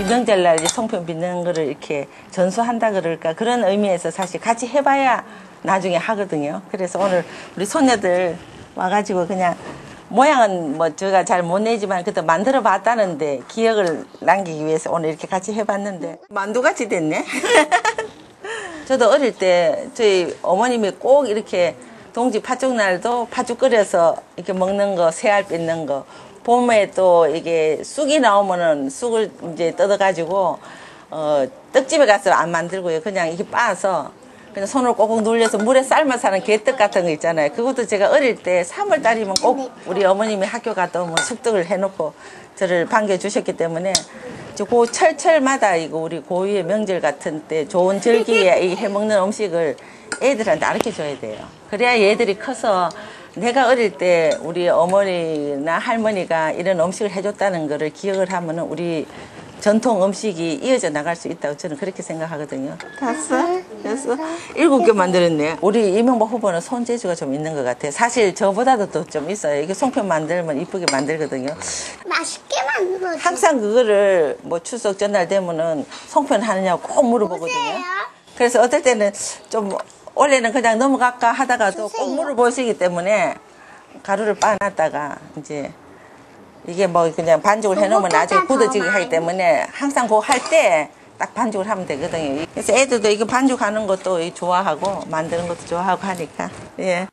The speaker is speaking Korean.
이 명절날 송편 빚는 거를 이렇게 전수한다 그럴까 그런 의미에서 사실 같이 해봐야 나중에 하거든요. 그래서 오늘 우리 손녀들 와가지고 그냥 모양은 뭐 제가 잘 못 내지만 그래도 만들어 봤다는데 기억을 남기기 위해서 오늘 이렇게 같이 해봤는데 만두같이 됐네. 저도 어릴 때 저희 어머님이 꼭 이렇게 동지 팥죽 날도 팥죽 끓여서 이렇게 먹는 거, 새알 뺏는 거. 봄에 또 이게 쑥이 나오면은 쑥을 이제 뜯어가지고 어, 떡집에 가서 안 만들고요. 그냥 이렇게 빻아서 그냥 손으로 꼭꼭 눌려서 물에 삶아서 하는 개떡 같은 거 있잖아요. 그것도 제가 어릴 때 3월 달이면 꼭 우리 어머님이 학교 갔다 오면 숙떡을 해놓고 저를 반겨주셨기 때문에 저고 철철마다 이거 우리 고유의 명절 같은 때 좋은 절기에 이 해먹는 음식을 애들한테 가르쳐 줘야 돼요. 그래야 얘들이 커서 내가 어릴 때 우리 어머니나 할머니가 이런 음식을 해줬다는 거를 기억을 하면 은 우리 전통 음식이 이어져 나갈 수 있다고 저는 그렇게 생각하거든요. 다섯, 여섯, 일곱 개 만들었네. 우리 이명박 후보는 손재주가 좀 있는 것 같아요. 사실 저보다도 또좀 있어요. 이게 송편 만들면 이쁘게 만들거든요. 맛있게 만들어줘. 항상 그거를 뭐 추석 전날 되면은 송편 하느냐고 꼭 물어보거든요. 보세요. 그래서 어떨 때는 좀 원래는 그냥 넘어갈까 하다가도 꼭 주세요. 물어보시기 때문에 가루를 빻아놨다가 이제 이게 뭐 그냥 반죽을 해놓으면 나중에 굳어지게 하기. 때문에 항상 그거 할 때 딱 반죽을 하면 되거든요. 그래서 애들도 이거 반죽하는 것도 좋아하고 만드는 것도 좋아하고 하니까 예.